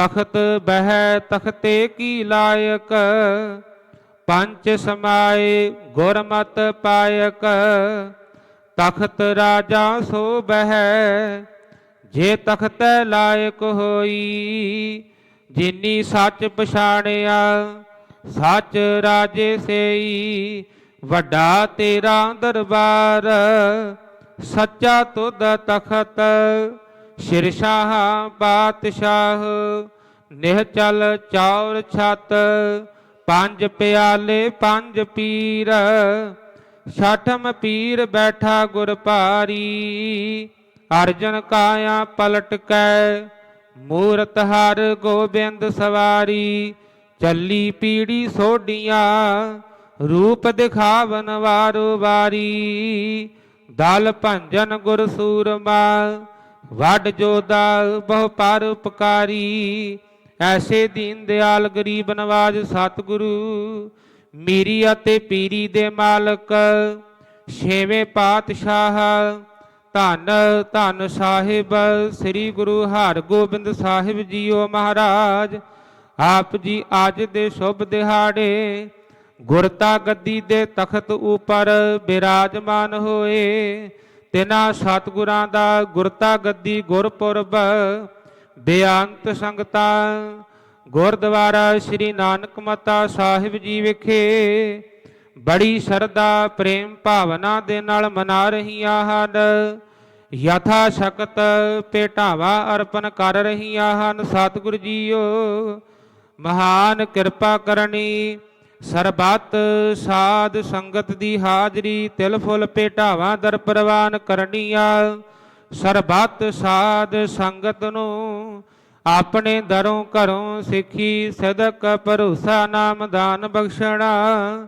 ਤਖਤ ਬਹਿ ਤਖਤੇ ਕੀ ਲਾਇਕ? ਪੰਚ ਸਮਾਏ ਗੁਰਮਤ ਪਾਇਕ। ਤਖਤ ਰਾਜਾ ਸੋ ਬਹਿ, ਜੇ ਤਖਤੈ ਲਾਇਕ ਹੋਈ, ਜਿਨੀ ਸੱਚ ਪਛਾਣਿਆ, ਸੱਚ ਰਾਜੇ ਸੇਈ। ਵੱਡਾ ਤੇਰਾ ਦਰਬਾਰ, ਸੱਚਾ ਤੁਧ ਤਖਤ ਸ਼ਿਰਸ਼ਾਹ ਬਾਦਸ਼ਾਹ, ਨਿਹ ਚਲ ਚੌਰ ਛਤ, ਪੰਜ ਪਿਆਲੇ ਪੰਜ ਪੀਰ, ਛਠਮ ਪੀਰ ਬੈਠਾ ਗੁਰ ਭਾਰੀ, ਅਰਜਨ ਕਾਇਆ ਪਲਟ ਕੈ, ਮੂਰਤ ਹਰ ਗੋਬਿੰਦ ਸਵਾਰੀ, ਚੱਲੀ ਪੀੜੀ ਸੋਡੀਆਂ ਰੂਪ ਦਿਖਾਵਨ ਵਾਰੋ ਵਾਰੀ, ਦਲ ਭੰਜਨ ਗੁਰ ਸੂਰਮਾ ਵੱਡ ਜੋਦਾ ਬਹੁ ਪਰ ਉਪਕਾਰੀ, ਐਸੇ ਦੀਨ ਦਿਆਲ ਗਰੀਬ ਨਵਾਜ ਸਤਿਗੁਰੂ, ਮੀਰੀ ਅਤੇ ਪੀਰੀ ਦੇ ਮਾਲਕ, ਛੇਵੇਂ ਪਾਤਸ਼ਾਹ, ਧੰਨ ਧੰਨ ਸਾਹਿਬ, ਸ੍ਰੀ ਗੁਰੂ ਹਰਗੋਬਿੰਦ ਸਾਹਿਬ ਜੀਓ ਮਹਾਰਾਜ, ਆਪ ਜੀ ਅੱਜ ਦੇ ਸ਼ੁਭ ਦਿਹਾੜੇ, ਗੁਰਤਾ ਗੱਦੀ ਦੇ ਤਖਤ ਉਪਰ ਬਿਰਾਜਮਾਨ ਹੋਏ ਤਿਨਾ ਸਤਿਗੁਰਾਂ ਦਾ ਗੁਰਤਾ ਗੱਦੀ ਗੁਰਪੁਰਬ, ਬੇਅੰਤ ਸੰਗਤਾਂ, ਗੁਰਦੁਆਰਾ ਸ੍ਰੀ ਨਾਨਕ ਮਤਾ ਸਾਹਿਬ ਜੀ ਵਿਖੇ ਬੜੀ ਸ਼ਰਧਾ, ਪ੍ਰੇਮ ਭਾਵਨਾ ਦੇ ਨਾਲ ਮਨਾ ਰਹੀਆਂ ਹਨ। ਯਥਾ ਸ਼ਕਤ ਭੇਟਾਵਾ ਅਰਪਣ ਕਰ ਰਹੀਆਂ ਹਨ। ਸਤਿਗੁਰੂ ਜੀਓ, ਮਹਾਨ ਕਿਰਪਾ ਕਰਨੀ ਸਰਬੱਤ ਸਾਧ ਸੰਗਤ ਦੀ ਹਾਜ਼ਰੀ, ਤਿਲ ਫੁੱਲ ਭੇਟਾਵਾਂ ਦਰ ਪ੍ਰਵਾਨ ਕਰਨੀਆਂ। ਸਰਬੱਤ ਸਾਧ ਸੰਗਤ ਨੂੰ ਆਪਣੇ ਦਰੋਂ ਘਰੋਂ ਸਿੱਖੀ, ਸਦਕ ਭਰੋਸਾ ਨਾਮ ਦਾਨ ਬਖਸ਼ਣਾ।